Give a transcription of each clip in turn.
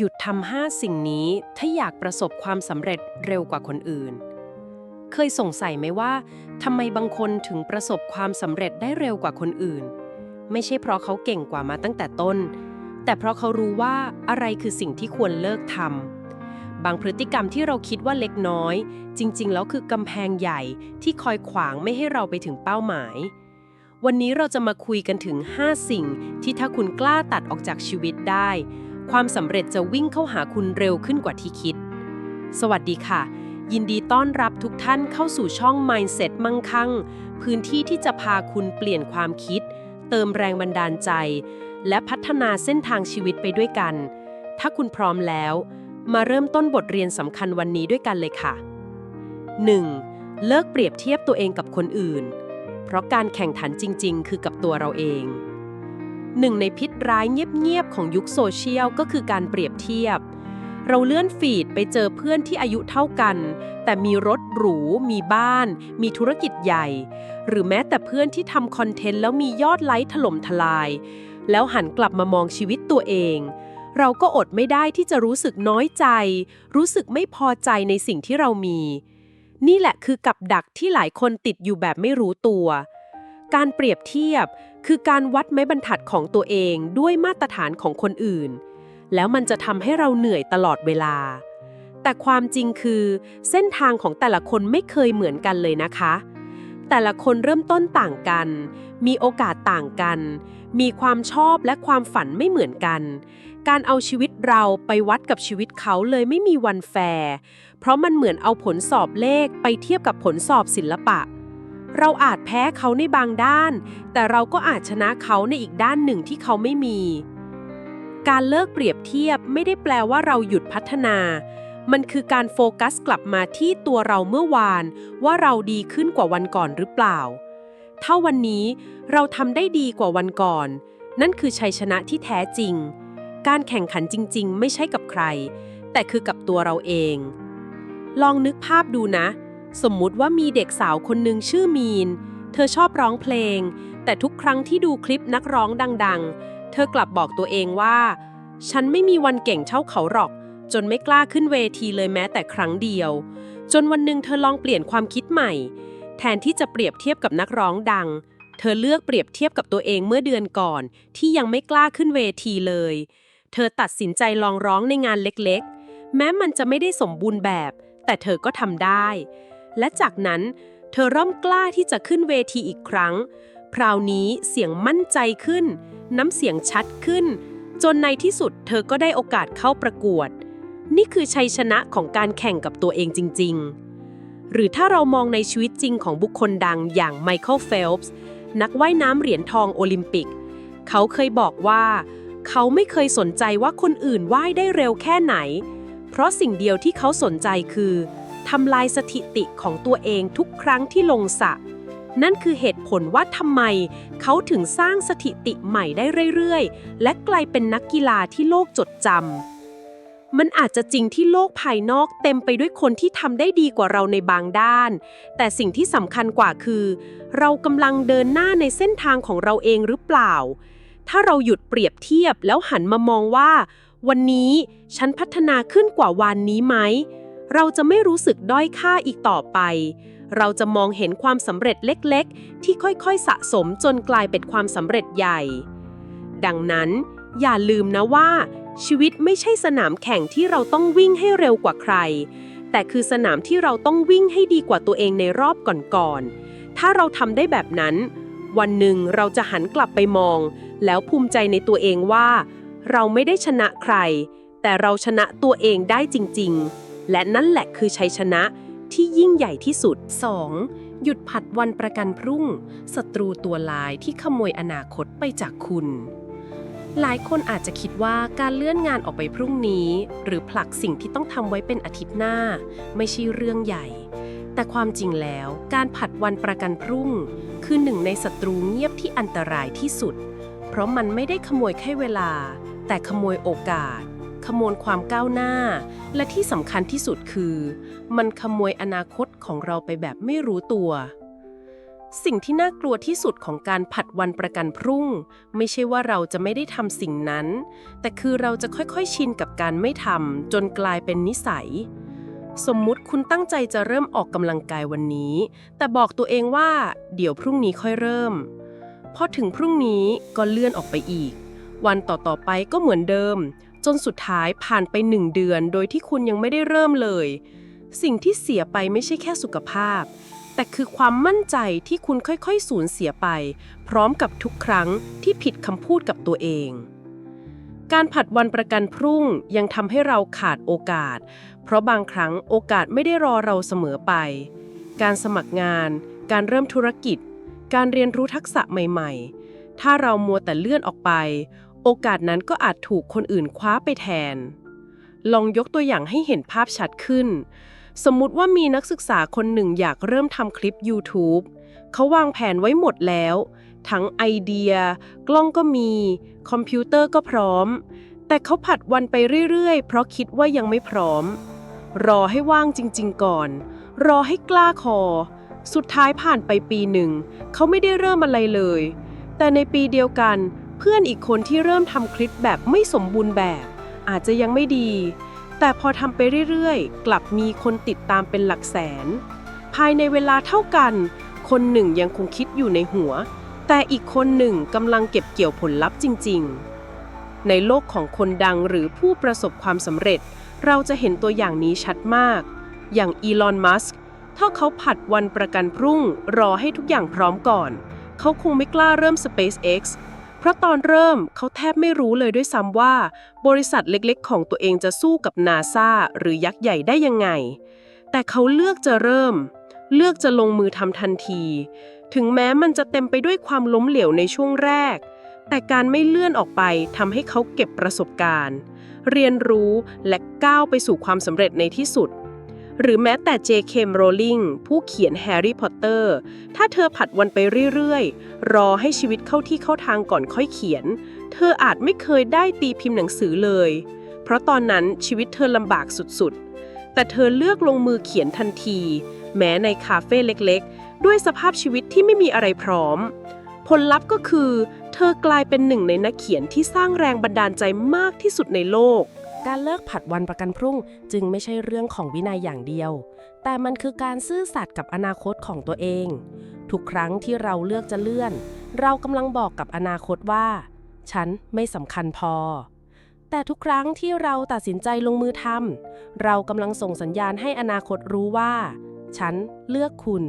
หยุดทำห้าสิ่งนี้ถ้าอยากประสบความสำเร็จเร็วกว่าคนอื่น เคยสงสัยไหมว่าทำไมบางคนถึงประสบความสำเร็จได้เร็วกว่าคนอื่น ไม่ใช่เพราะเขาเก่งกว่ามาตั้งแต่ต้น แต่เพราะเขารู้ว่าอะไรคือสิ่งที่ควรเลิกทำบางพฤติกรรมที่เราคิดว่าเล็กน้อย จริง ๆ แล้วคือกำแพงใหญ่ที่คอยขวางไม่ให้เราไปถึงเป้าหมาย วันนี้เราจะมาคุยกันถึง 5 สิ่งที่ถ้าคุณกล้าตัดออกจากชีวิตได้ ความสำเร็จจะวิ่งเข้าหาคุณเร็วขึ้นกว่าที่คิด สวัสดีค่ะ ยินดีต้อนรับทุกท่านเข้าสู่ช่อง Mindset มั่งคั่ง พื้นที่ที่จะพาคุณเปลี่ยนความคิด เติมแรงบันดาลใจ และพัฒนาเส้นทางชีวิตไปด้วยกัน ถ้าคุณพร้อมแล้ว มาเริ่มต้นบทเรียนสำคัญวันนี้ด้วยกันเลยค่ะ 1. เลิกเปรียบเทียบตัวเองกับคนอื่น เพราะการแข่งขันจริง ๆ คือกับตัวเราเอง หนึ่งในพิษร้ายเงียบๆของยุคโซเชียลก็คือการเปรียบเทียบ เราเลื่อนฟีดไปเจอเพื่อนที่อายุเท่ากัน แต่มีรถหรู มีบ้าน มีธุรกิจใหญ่ หรือแม้แต่เพื่อนที่ทำคอนเทนต์แล้วมียอดไลค์ถล่มทลาย แล้วหันกลับมามองชีวิตตัวเอง เราก็อดไม่ได้ที่จะรู้สึกน้อยใจ รู้สึกไม่พอใจในสิ่งที่เรามี นี่แหละคือกับดักที่หลายคนติดอยู่แบบไม่รู้ตัวการเปรียบเทียบคือการวัดไม้บรรทัดของตัวเองด้วยมาตรฐานของคนอื่น แล้วมันจะทำให้เราเหนื่อยตลอดเวลา แต่ความจริงคือ เส้นทางของแต่ละคนไม่เคยเหมือนกันเลยนะคะ แต่ละคนเริ่มต้นต่างกัน มีโอกาสต่างกัน มีความชอบและความฝันไม่เหมือนกัน การเอาชีวิตเราไปวัดกับชีวิตเขาเลยไม่มีวันแฟร์เพราะมันเหมือนเอาผลสอบเลขไปเทียบกับผลสอบศิลปะ เราอาจแพ้เขาในบางด้าน แต่เราก็อาจชนะเขาในอีกด้านหนึ่งที่เขาไม่มี การเลิกเปรียบเทียบไม่ได้แปลว่าเราหยุดพัฒนา มันคือการโฟกัสกลับมาที่ตัวเราเมื่อวาน ว่าเราดีขึ้นกว่าวันก่อนหรือเปล่า ถ้าวันนี้เราทำได้ดีกว่าวันก่อน นั่นคือชัยชนะที่แท้จริง การแข่งขันจริง ๆ ไม่ใช่กับใคร แต่คือกับตัวเราเอง ลองนึกภาพดูนะ สมมุติว่ามีเด็กสาวคนหนึ่งชื่อมีน เธอชอบร้องเพลง แต่ทุกครั้งที่ดูคลิปนักร้องดัง ๆ เธอกลับบอกตัวเองว่า ฉันไม่มีวันเก่งเท่าเขาหรอก จนไม่กล้าขึ้นเวทีเลยแม้แต่ครั้งเดียว จนวันหนึ่งเธอลองเปลี่ยนความคิดใหม่ แทนที่จะเปรียบเทียบกับนักร้องดัง เธอเลือกเปรียบเทียบกับตัวเองเมื่อเดือนก่อน ที่ยังไม่กล้าขึ้นเวทีเลย เธอตัดสินใจลองร้องในงานเล็กๆ แม้มันจะไม่ได้สมบูรณ์แบบ แต่เธอก็ทำได้ และจากนั้นเธอเริ่มกล้าที่จะขึ้นเวทีอีกครั้ง คราวนี้เสียงมั่นใจขึ้น น้ำเสียงชัดขึ้น จนในที่สุดเธอก็ได้โอกาสเข้าประกวด นี่คือชัยชนะของการแข่งกับตัวเองจริง ๆ หรือถ้าเรามองในชีวิตจริงของบุคคลดังอย่างไมเคิลเฟลป์นักว่ายน้ำเหรียญทองโอลิมปิก เขาเคยบอกว่า เขาไม่เคยสนใจว่าคนอื่นว่ายได้เร็วแค่ไหน เพราะสิ่งเดียวที่เขาสนใจคือ ทำลายสถิติของตัวเองทุกครั้งที่ลงสระนั่นคือเหตุผลว่าทำไมเขาถึงสร้างสถิติใหม่ได้เรื่อยๆ และกลายเป็นนักกีฬาที่โลกจดจำ มันอาจจะจริงที่โลกภายนอกเต็มไปด้วยคนที่ทำได้ดีกว่าเราในบางด้าน แต่สิ่งที่สำคัญกว่าคือ เรากำลังเดินหน้าในเส้นทางของเราเองหรือเปล่า ถ้าเราหยุดเปรียบเทียบแล้วหันมามองว่า วันนี้ฉันพัฒนาขึ้นกว่าวันนี้ไหม เราจะไม่รู้สึกด้อยค่าอีกต่อไป เราจะมองเห็นความสำเร็จเล็กๆ ที่ค่อยๆ สะสมจนกลายเป็นความสำเร็จใหญ่ ดังนั้น อย่าลืมนะว่า ชีวิตไม่ใช่สนามแข่งที่เราต้องวิ่งให้เร็วกว่าใคร แต่คือสนามที่เราต้องวิ่งให้ดีกว่าตัวเองในรอบก่อนๆ ถ้าเราทำได้แบบนั้น วันหนึ่งเราจะหันกลับไปมอง แล้วภูมิใจในตัวเองว่า เราไม่ได้ชนะใคร แต่เราชนะตัวเองได้จริง ๆ และนั่นแหละคือชัยชนะที่ยิ่งใหญ่ที่สุด 2. หยุดผัดวันประกันพรุ่งศัตรูตัวลายที่ขโมยอนาคตไปจากคุณ หลายคนอาจจะคิดว่าการเลื่อนงานออกไปพรุ่งนี้ หรือผลักสิ่งที่ต้องทำไว้เป็นอาทิตย์หน้า ไม่ใช่เรื่องใหญ่ แต่ความจริงแล้วการผัดวันประกันพรุ่ง คือหนึ่งในศัตรูเงียบที่อันตรายที่สุด เพราะมันไม่ได้ขโมยแค่เวลา แต่ขโมยโอกาส ขโมยความก้าวหน้า และที่สำคัญที่สุดคือ มันขโมยอนาคตของเราไปแบบไม่รู้ตัว สิ่งที่น่ากลัวที่สุดของการผัดวันประกันพรุ่ง ไม่ใช่ว่าเราจะไม่ได้ทำสิ่งนั้น แต่คือเราจะค่อยๆชินกับการไม่ทำจนกลายเป็นนิสัย สมมุติคุณตั้งใจจะเริ่มออกกำลังกายวันนี้ แต่บอกตัวเองว่า เดี๋ยวพรุ่งนี้ค่อยเริ่มพอถึงพรุ่งนี้ก็เลื่อนออกไปอีก วันต่อๆไปก็เหมือนเดิม จนสุดท้ายผ่านไปหนึ่งเดือน โดยที่คุณยังไม่ได้เริ่มเลย สิ่งที่เสียไปไม่ใช่แค่สุขภาพ แต่คือความมั่นใจที่คุณค่อยๆ สูญเสียไป พร้อมกับทุกครั้งที่ผิดคำพูดกับตัวเอง การผัดวันประกันพรุ่งยังทำให้เราขาดโอกาส เพราะบางครั้งโอกาสไม่ได้รอเราเสมอไป การสมัครงาน การเริ่มธุรกิจ การเรียนรู้ทักษะใหม่ ๆ ถ้าเรามัวแต่เลื่อนออกไป โอกาสนั้นก็อาจถูกคนอื่นคว้าไปแทน ลองยกตัวอย่างให้เห็นภาพชัดขึ้น สมมุติว่ามีนักศึกษาคนหนึ่งอยากเริ่มทำคลิป YouTube เขาวางแผนไว้หมดแล้ว ทั้งไอเดีย กล้องก็มี คอมพิวเตอร์ก็พร้อม แต่เขาผัดวันไปเรื่อยๆ เพราะคิดว่ายังไม่พร้อม รอให้ว่างจริง ๆ ก่อน รอให้กล้าคอ สุดท้ายผ่านไปปีหนึ่ง เขาไม่ได้เริ่มอะไรเลย แต่ในปีเดียวกัน เพื่อนอีกคนที่เริ่มทำคลิปแบบไม่สมบูรณ์แบบ อาจจะยังไม่ดี แต่พอทำไปเรื่อยๆ กลับมีคนติดตามเป็นหลักแสน ภายในเวลาเท่ากัน คนหนึ่งยังคงคิดอยู่ในหัว แต่อีกคนหนึ่งกำลังเก็บเกี่ยวผลลัพธ์จริง ๆ ในโลกของคนดังหรือผู้ประสบความสำเร็จ เราจะเห็นตัวอย่างนี้ชัดมาก อย่างอีลอน มัสก์ถ้าเขาผัดวันประกันพรุ่ง รอให้ทุกอย่างพร้อมก่อน เขาคงไม่กล้าเริ่ม SpaceX เพราะตอนเริ่มเขาแทบไม่รู้เลยด้วยซ้ำว่า บริษัทเล็กๆ ของตัวเองจะสู้กับนาซาหรือยักษ์ใหญ่ได้ยังไง แต่เขาเลือกจะเริ่ม เลือกจะลงมือทำทันที ถึงแม้มันจะเต็มไปด้วยความล้มเหลวในช่วงแรก แต่การไม่เลื่อนออกไปทำให้เขาเก็บประสบการณ์ เรียนรู้และก้าวไปสู่ความสำเร็จในที่สุด หรือแม้แต่ J.K. Rowling ผู้เขียนแฮร์รี่พอตเตอร์ถ้าเธอผัดวันไปเรื่อยๆ รอให้ชีวิตเข้าที่เข้าทางก่อนค่อยเขียน เธออาจไม่เคยได้ตีพิมพ์หนังสือเลย เพราะตอนนั้นชีวิตเธอลำบากสุดๆ แต่เธอเลือกลงมือเขียนทันที แม้ในคาเฟ่เล็กๆ ด้วยสภาพชีวิตที่ไม่มีอะไรพร้อม ผลลัพธ์ก็คือ เธอกลายเป็นหนึ่งในนักเขียนที่สร้างแรงบันดาลใจมากที่สุดในโลก การเลิกผัดวันประกันพรุ่งจึงไม่ใช่เรื่องของวินัยอย่างเดียว แต่มันคือการซื่อสัตย์กับอนาคตของตัวเอง ทุกครั้งที่เราเลือกจะเลื่อน เรากำลังบอกกับอนาคตว่า ฉันไม่สำคัญพอ แต่ทุกครั้งที่เราตัดสินใจลงมือทำเรากำลังส่งสัญญาณให้อนาคตรู้ว่า ฉันเลือกคุณ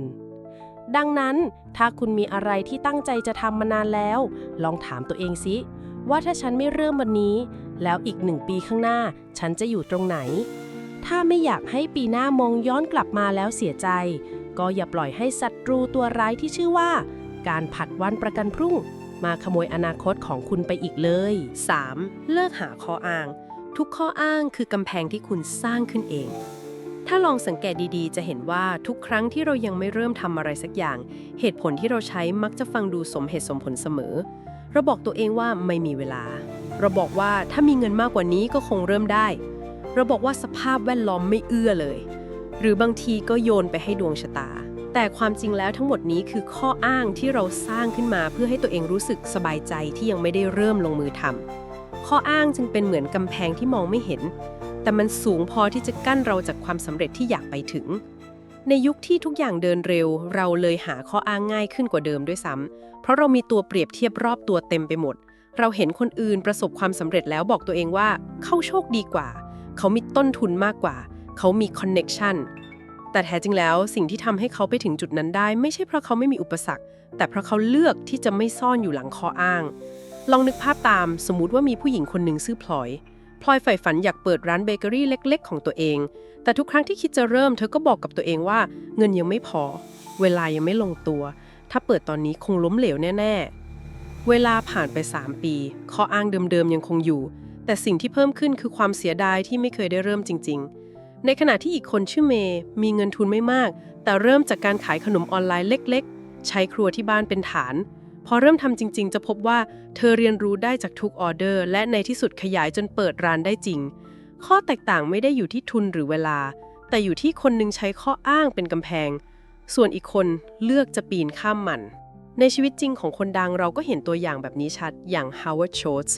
ดังนั้นถ้าคุณมีอะไรที่ตั้งใจจะทำมานานแล้ว ลองถามตัวเองสิ ว่าถ้าฉันไม่เริ่มวันนี้ แล้วอีกหนึ่งปีข้างหน้า ฉันจะอยู่ตรงไหน ถ้าไม่อยากให้ปีหน้ามองย้อนกลับมาแล้วเสียใจ ก็อย่าปล่อยให้ศัตรูตัวร้ายที่ชื่อว่า การผัดวันประกันพรุ่ง มาขโมยอนาคตของคุณไปอีกเลย 3. เลิกหาข้ออ้าง ทุกข้ออ้างคือกำแพงที่คุณสร้างขึ้นเองถ้าลองสังเกตดีๆ จะเห็นว่าทุกครั้งที่เรายังไม่เริ่มทำอะไรสักอย่าง เหตุผลที่เราใช้มักจะฟังดูสมเหตุสมผลเสมอ เราบอกตัวเองว่าไม่มีเวลา เราบอกว่าถ้ามีเงินมากกว่านี้ก็คงเริ่มได้ เราบอกว่าสภาพแวดล้อมไม่เอื้อเลย หรือบางทีก็โยนไปให้ดวงชะตา แต่ความจริงแล้วทั้งหมดนี้คือข้ออ้างที่เราสร้างขึ้นมาเพื่อให้ตัวเองรู้สึกสบายใจที่ยังไม่ได้เริ่มลงมือทำข้ออ้างจึงเป็นเหมือนกำแพงที่มองไม่เห็น แต่มันสูงพอที่จะกั้นเราจากความสำเร็จที่อยากไปถึงในยุคที่ทุกอย่างเดินเร็ว เราเลยหาข้ออ้างง่ายขึ้นกว่าเดิมด้วยซ้ำเพราะเรามีตัวเปรียบเทียบรอบตัวเต็มไปหมด เราเห็นคนอื่นประสบความสำเร็จแล้วบอกตัวเองว่าเขาโชคดีกว่า เขามีต้นทุนมากกว่า เขามีคอนเน็กชันแต่แท้จริงแล้วสิ่งที่ทำให้เขาไปถึงจุดนั้นได้ ไม่ใช่เพราะเขาไม่มีอุปสรรค แต่เพราะเขาเลือกที่จะไม่ซ่อนอยู่หลังข้ออ้าง ลองนึกภาพตามสมมุติว่ามีผู้หญิงคนหนึ่งชื่อพลอยพลอยใฝ่ฝันอยากเปิดร้านเบเกอรี่เล็ก ๆ ของตัวเอง แต่ทุกครั้งที่คิดจะเริ่ม เธอก็บอกกับตัวเองว่าเงินยังไม่พอ เวลายังไม่ลงตัว ถ้าเปิดตอนนี้คงล้มเหลวแน่ ๆ เวลาผ่านไป 3 ปี ข้ออ้างเดิมๆยังคงอยู่ แต่สิ่งที่เพิ่มขึ้นคือความเสียดายที่ไม่เคยได้เริ่มจริง ๆ ในขณะที่อีกคนชื่อเมย์มีเงินทุนไม่มาก แต่เริ่มจากการขายขนมออนไลน์เล็ก ๆ ใช้ครัวที่บ้านเป็นฐาน พอเริ่มทำจริง ๆ จะพบว่าเธอเรียนรู้ได้จากทุกออเดอร์ และในที่สุดขยายจนเปิดร้านได้จริง ข้อแตกต่างไม่ได้อยู่ที่ทุนหรือเวลา แต่อยู่ที่คนหนึงใช้ข้ออ้างเป็นกำแพง ส่วนอีกคนเลือกจะปีนข้ามมัน ในชีวิตจริงของคนดังเราก็เห็นตัวอย่างแบบนี้ชัด อย่าง Howard Schultz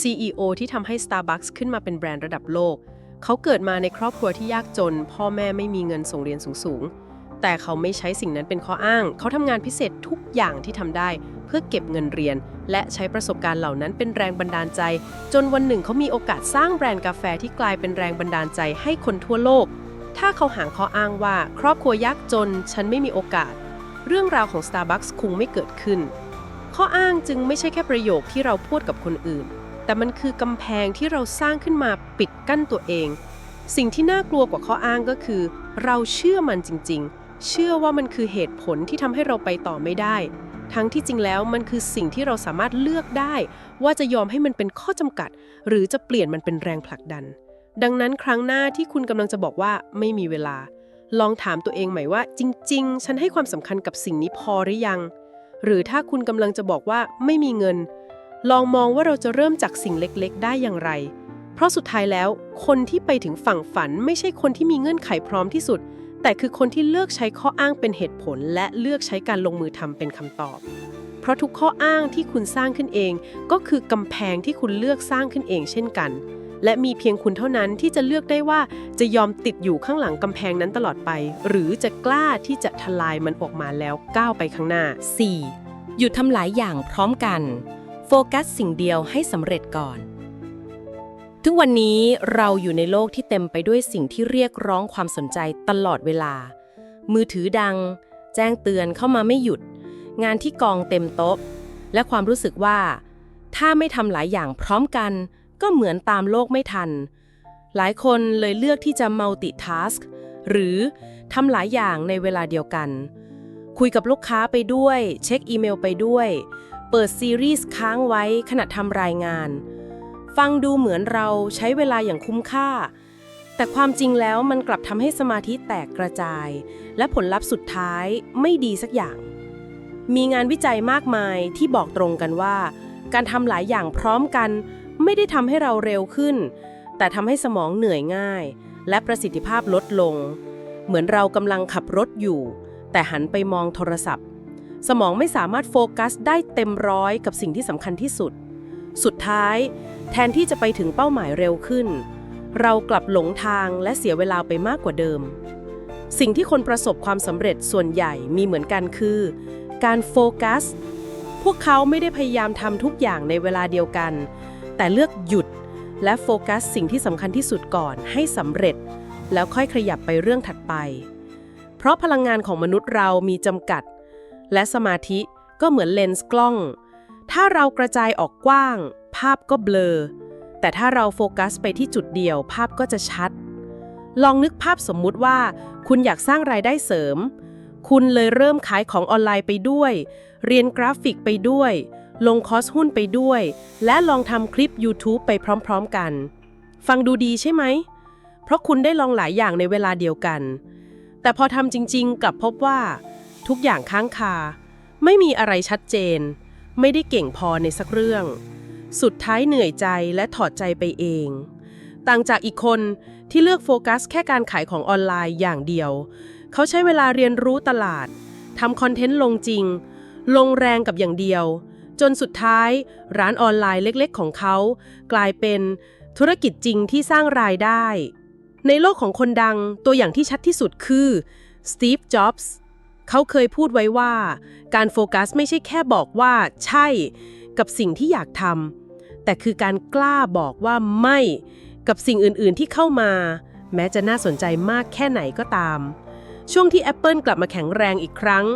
CEO ที่ทำให้ Starbucks ขึ้นมาเป็นแบรนด์ระดับโลก เขาเกิดมาในครอบครัวที่ยากจน พ่อแม่ไม่มีเงินส่งเรียนสูงๆ แต่เขาไม่ใช้สิ่งนั้นเป็นข้ออ้าง เขาทำงานพิเศษทุกอย่างที่ทำได้ เพื่อเก็บเงินเรียน และใช้ประสบการณ์เหล่านั้นเป็นแรงบันดาลใจ จนวันหนึ่งเขามีโอกาสสร้างแบรนด์กาแฟที่กลายเป็นแรงบันดาลใจให้คนทั่วโลก ถ้าเขาหางข้ออ้างว่า ครอบครัวยากจน ฉันไม่มีโอกาส เรื่องราวของ Starbucks คงไม่เกิดขึ้น ข้ออ้างจึงไม่ใช่แค่ประโยคที่เราพูดกับคนอื่น แต่มันคือกำแพงที่เราสร้างขึ้นมาปิดกั้นตัวเอง สิ่งที่น่ากลัวกว่าข้ออ้างก็คือ เราเชื่อมันจริง ๆ เชื่อว่ามันคือเหตุผลที่ทำให้เราไปต่อไม่ได้ ทั้งที่จริงแล้วมันคือสิ่งที่เราสามารถเลือกได้ ว่าจะยอมให้มันเป็นข้อจำกัด หรือจะเปลี่ยนมันเป็นแรงผลักดัน ดังนั้นครั้งหน้าที่คุณกำลังจะบอกว่าไม่มีเวลา ลองถามตัวเองใหม่ว่า จริง ๆ ฉันให้ความสำคัญกับสิ่งนี้พอหรือยัง หรือถ้าคุณกำลังจะบอกว่าไม่มีเงิน ลองมองว่าเราจะเริ่มจากสิ่งเล็กๆ ได้อย่างไร เพราะสุดท้ายแล้ว คนที่ไปถึงฝั่งฝันไม่ใช่คนที่มีเงื่อนไขพร้อมที่สุด แต่คือคนที่เลือกใช้ข้ออ้างเป็นเหตุผล และเลือกใช้การลงมือทำเป็นคำตอบ เพราะทุกข้ออ้างที่คุณสร้างขึ้นเอง ก็คือกำแพงที่คุณเลือกสร้างขึ้นเอง เช่นกัน และมีเพียงคุณเท่านั้นที่จะเลือกได้ว่าจะยอมติดอยู่ข้างหลังกำแพงนั้นตลอดไป หรือจะกล้าที่จะทลายมันออกมาแล้วก้าวไปข้างหน้า 4. หยุดทำหลายอย่างพร้อมกัน โฟกัสสิ่งเดียวให้สำเร็จก่อนทุกวันนี้เราอยู่ในโลกที่เต็มไปด้วยสิ่งที่เรียกร้องความสนใจตลอดเวลา มือถือดัง แจ้งเตือนเข้ามาไม่หยุด งานที่กองเต็มโต๊ะ และความรู้สึกว่า ถ้าไม่ทำหลายอย่างพร้อมกัน ก็เหมือนตามโลกไม่ทัน หลายคนเลยเลือกที่จะ multitask หรือทำหลายอย่างในเวลาเดียวกัน คุยกับลูกค้าไปด้วย เช็คอีเมลไปด้วย เปิดซีรีส์ค้างไว้ขณะทำรายงาน ฟังดูเหมือนเราใช้เวลาอย่างคุ้มค่า แต่ความจริงแล้วมันกลับทำให้สมาธิแตกกระจาย และผลลัพธ์สุดท้ายไม่ดีสักอย่าง มีงานวิจัยมากมายที่บอกตรงกันว่า การทำหลายอย่างพร้อมกัน ไม่ได้ทำให้เราเร็วขึ้น แต่ทำให้สมองเหนื่อยง่าย และประสิทธิภาพลดลง เหมือนเรากำลังขับรถอยู่ แต่หันไปมองโทรศัพท์ สมองไม่สามารถโฟกัสได้เต็มร้อยกับสิ่งที่สำคัญที่สุด สุดท้าย แทนที่จะไปถึงเป้าหมายเร็วขึ้น เรากลับหลงทางและเสียเวลาไปมากกว่าเดิม สิ่งที่คนประสบความสำเร็จส่วนใหญ่มีเหมือนกันคือ การโฟกัสพวกเขาไม่ได้พยายามทำทุกอย่างในเวลาเดียวกัน แต่เลือกหยุดและโฟกัสสิ่งที่สำคัญที่สุดก่อนให้สำเร็จ แล้วค่อยขยับไปเรื่องถัดไป เพราะพลังงานของมนุษย์เรามีจำกัด และสมาธิก็เหมือนเลนส์กล้อง ถ้าเรากระจายออกกว้าง ภาพก็เบลอ แต่ถ้าเราโฟกัสไปที่จุดเดียว ภาพก็จะชัด ลองนึกภาพสมมุติว่า คุณอยากสร้างรายได้เสริม คุณเลยเริ่มขายของออนไลน์ไปด้วย เรียนกราฟิกไปด้วย ลงคอสหุ้นไปด้วย และลองทำคลิป YouTube ไปพร้อมๆกัน ฟังดูดีใช่ไหม เพราะคุณได้ลองหลายอย่างในเวลาเดียวกัน แต่พอทำจริงๆ กลับพบว่า ทุกอย่างค้างคา ไม่มีอะไรชัดเจน ไม่ได้เก่งพอในสักเรื่อง สุดท้ายเหนื่อยใจและถอดใจไปเอง ต่างจากอีกคนที่เลือกโฟกัสแค่การขายของออนไลน์อย่างเดียว เขาใช้เวลาเรียนรู้ตลาดทำคอนเทนต์ลงจริง ลงแรงกับอย่างเดียว จนสุดท้าย ร้านออนไลน์เล็กๆ ของเขา กลายเป็นธุรกิจจริงที่สร้างรายได้ ในโลกของคนดังตัวอย่างที่ชัดที่สุดคือสตีฟจ็อบส์เขาเคยพูดไว้ว่า การโฟกัสไม่ใช่แค่บอกว่าใช่ กับสิ่งที่อยากทำแต่คือการกล้าบอกว่าไม่ กับสิ่งอื่นๆที่เข้ามา แม้จะน่าสนใจมากแค่ไหนก็ตาม ช่วงที่ Apple กลับมาแข็งแรงอีกครั้ง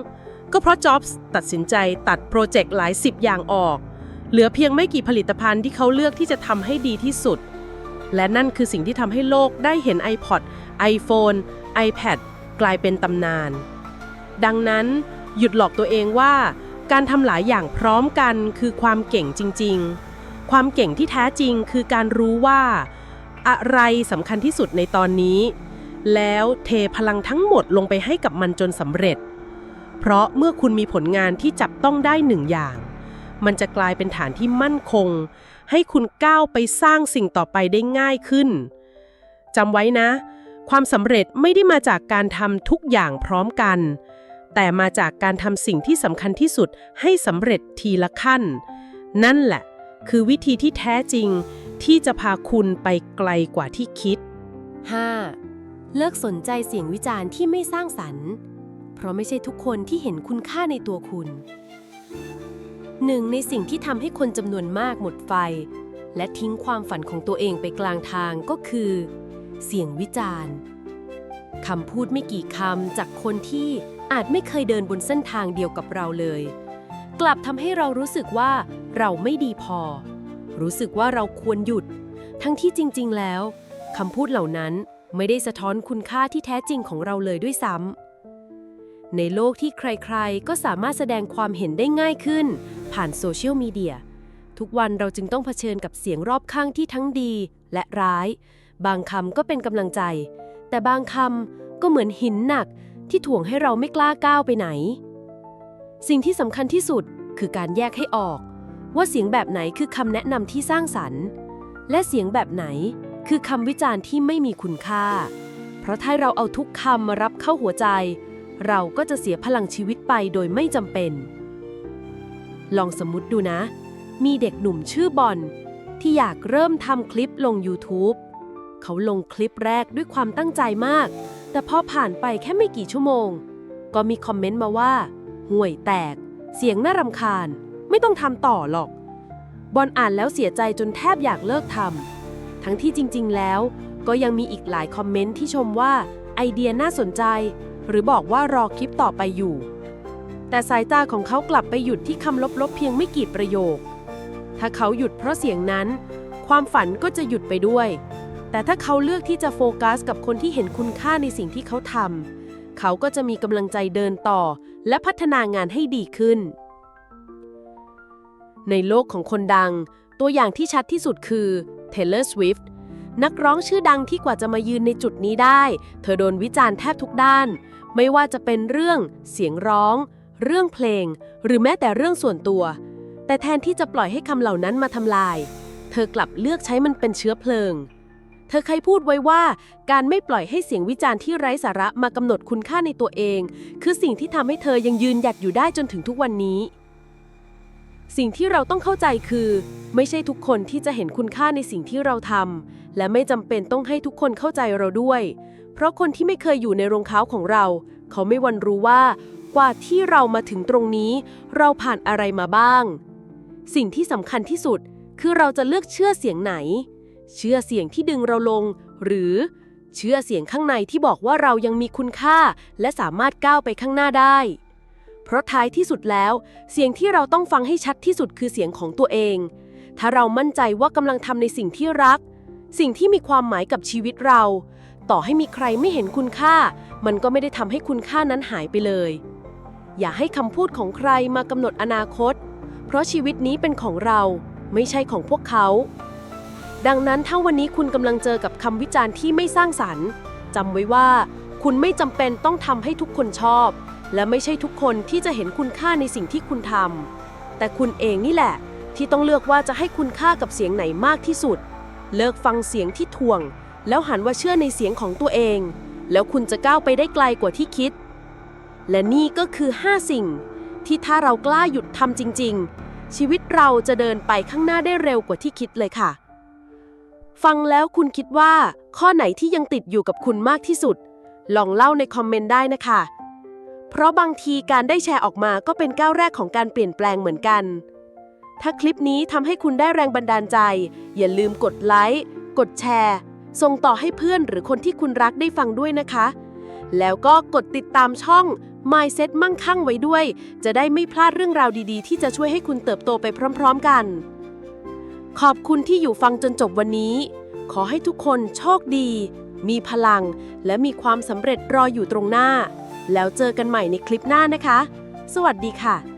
ก็เพราะจ็อบส์ตัดสินใจตัดโปรเจกต์หลายสิบอย่างออก เหลือเพียงไม่กี่ผลิตภัณฑ์ที่เขาเลือกที่จะทำให้ดีที่สุด และนั่นคือสิ่งที่ทำให้โลกได้เห็น iPod iPhone iPad กลายเป็นตำนาน ดังนั้นหยุดหลอกตัวเองว่า การทำหลายอย่างพร้อมกันคือความเก่งจริง ๆ ความเก่งที่แท้จริงคือการรู้ว่า อะไรสำคัญที่สุดในตอนนี้ แล้วเทพลังทั้งหมดลงไปให้กับมันจนสำเร็จ เพราะเมื่อคุณมีผลงานที่จับต้องได้หนึ่งอย่าง มันจะกลายเป็นฐานที่มั่นคง ให้คุณก้าวไปสร้างสิ่งต่อไปได้ง่ายขึ้นจำไว้นะ ความสำเร็จไม่ได้มาจากการทำทุกอย่างพร้อมกัน แต่มาจากการทำสิ่งที่สำคัญที่สุดให้สำเร็จทีละขั้น นั่นแหละ คือวิธีที่แท้จริงที่จะพาคุณไปไกลกว่าที่คิด 5. เลิกสนใจเสียงวิจารณ์ที่ไม่สร้างสรรค์ เพราะไม่ใช่ทุกคนที่เห็นคุณค่าในตัวคุณหนึ่งในสิ่งที่ทำให้คนจำนวนมากหมดไฟ และทิ้งความฝันของตัวเองไปกลางทางก็คือ เสียงวิจารณ์คำพูดไม่กี่คำจากคนที่อาจไม่เคยเดินบนเส้นทางเดียวกับเราเลย กลับทำให้เรารู้สึกว่าเราไม่ดีพอ รู้สึกว่าเราควรหยุด ทั้งที่จริง ๆ แล้วคำพูดเหล่านั้นไม่ได้สะท้อนคุณค่าที่แท้จริงของเราเลยด้วยซ้ำ ในโลกที่ใครๆ ก็สามารถแสดงความเห็นได้ง่ายขึ้น ผ่านโซเชียลมีเดีย ทุกวันเราจึงต้องเผชิญกับเสียงรอบข้างที่ทั้งดีและร้าย บางคำก็เป็นกำลังใจ แต่บางคำก็เหมือนหินหนักที่ถ่วงให้เราไม่กล้าก้าวไปไหน สิ่งที่สำคัญที่สุดคือการแยกให้ออก ว่าเสียงแบบไหนคือคำแนะนำที่สร้างสรรค์ และเสียงแบบไหนคือคำวิจารณ์ที่ไม่มีคุณค่า เพราะถ้าเราเอาทุกคำมารับเข้าหัวใจ เราก็จะเสียพลังชีวิตไปโดยไม่จำเป็น ลองสมมติดูนะ มีเด็กหนุ่มชื่อบอลที่อยากเริ่มทำคลิปลง YouTube เขาลงคลิปแรกด้วยความตั้งใจมาก แต่พอผ่านไปแค่ไม่กี่ชั่วโมง ก็มีคอมเมนต์มาว่า ห่วยแตก เสียงน่ารำคาญ ไม่ต้องทำต่อหรอก บอลอ่านแล้วเสียใจจนแทบอยากเลิกทำทั้งที่จริง ๆ แล้ว ก็ยังมีอีกหลายคอมเมนต์ที่ชมว่าไอเดียน่าสนใจ หรือบอกว่ารอคลิปต่อไปอยู่ แต่สายตาของเขากลับไปหยุดที่คำลบๆเพียงไม่กี่ประโยค ถ้าเขาหยุดเพราะเสียงนั้น ความฝันก็จะหยุดไปด้วย แต่ถ้าเขาเลือกที่จะโฟกัสกับคนที่เห็นคุณค่าในสิ่งที่เขาทำเขาก็จะมีกำลังใจเดินต่อ และพัฒนางานให้ดีขึ้น ในโลกของคนดัง ตัวอย่างที่ชัดที่สุดคือ Taylor Swift นักร้องชื่อดังที่กว่าจะมายืนในจุดนี้ได้ เธอโดนวิจารณ์แทบทุกด้าน ไม่ว่าจะเป็นเรื่องเสียงร้อง เรื่องเพลง หรือแม้แต่เรื่องส่วนตัว แต่แทนที่จะปล่อยให้คำเหล่านั้นมาทำลาย เธอกลับเลือกใช้มันเป็นเชื้อเพลิง เธอเคยพูดไว้ว่า การไม่ปล่อยให้เสียงวิจารณ์ที่ไร้สาระมากำหนดคุณค่าในตัวเอง คือสิ่งที่ทำให้เธอยังยืนหยัดอยู่ได้จนถึงทุกวันนี้ สิ่งที่เราต้องเข้าใจคือ ไม่ใช่ทุกคนที่จะเห็นคุณค่าในสิ่งที่เราทำและไม่จำเป็นต้องให้ทุกคนเข้าใจเราด้วย เพราะคนที่ไม่เคยอยู่ในรองเท้าของเรา เขาไม่วันรู้ว่า กว่าที่เรามาถึงตรงนี้ เราผ่านอะไรมาบ้าง สิ่งที่สำคัญที่สุด คือเราจะเลือกเชื่อเสียงไหน เชื่อเสียงที่ดึงเราลง หรือเชื่อเสียงข้างในที่บอกว่าเรายังมีคุณค่า และสามารถก้าวไปข้างหน้าได้ เพราะท้ายที่สุดแล้ว เสียงที่เราต้องฟังให้ชัดที่สุดคือเสียงของตัวเอง ถ้าเรามั่นใจว่ากำลังทำในสิ่งที่รัก สิ่งที่มีความหมายกับชีวิตเรา ต่อให้มีใครไม่เห็นคุณค่า มันก็ไม่ได้ทำให้คุณค่านั้นหายไปเลย อย่าให้คำพูดของใครมากำหนดอนาคต เพราะชีวิตนี้เป็นของเราไม่ใช่ของพวกเขา ดังนั้นถ้าวันนี้คุณกำลังเจอกับคำวิจารณ์ที่ไม่สร้างสรรค์จำไว้ว่า คุณไม่จำเป็นต้องทำให้ทุกคนชอบ และไม่ใช่ทุกคนที่จะเห็นคุณค่าในสิ่งที่คุณทำแต่คุณเองนี่แหละ ที่ต้องเลือกว่าจะให้คุณค่ากับเสียงไหนมากที่สุด เลิกฟังเสียงที่ถ่วง แล้วหันว่าเชื่อในเสียงของตัวเอง แล้วคุณจะก้าวไปได้ไกลกว่าที่คิด และนี่ก็คือ 5 สิ่ง ที่ถ้าเรากล้าหยุดทำจริง ๆ ชีวิตเราจะเดินไปข้างหน้าได้เร็วกว่าที่คิดเลยค่ะ ฟังแล้วคุณคิดว่า ข้อไหนที่ยังติดอยู่กับคุณมากที่สุด ลองเล่าในคอมเมนต์ได้นะคะ เพราะบางทีการได้แชร์ออกมาก็เป็นก้าวแรกของการเปลี่ยนแปลงเหมือนกันถ้าคลิปนี้ทำให้คุณได้แรงบันดาลใจ อย่าลืมกดไลค์ กดแชร์ ส่งต่อให้เพื่อนหรือคนที่คุณรักได้ฟังด้วยนะคะ แล้วก็กดติดตามช่อง Mindset มั่งคั่งไว้ด้วย จะได้ไม่พลาดเรื่องราวดีๆ ที่จะช่วยให้คุณเติบโตไปพร้อม ๆ กัน ขอบคุณที่อยู่ฟังจนจบวันนี้ ขอให้ทุกคนโชคดี มีพลัง และมีความสำเร็จรออยู่ตรงหน้า แล้วเจอกันใหม่ในคลิปหน้านะคะ สวัสดีค่ะ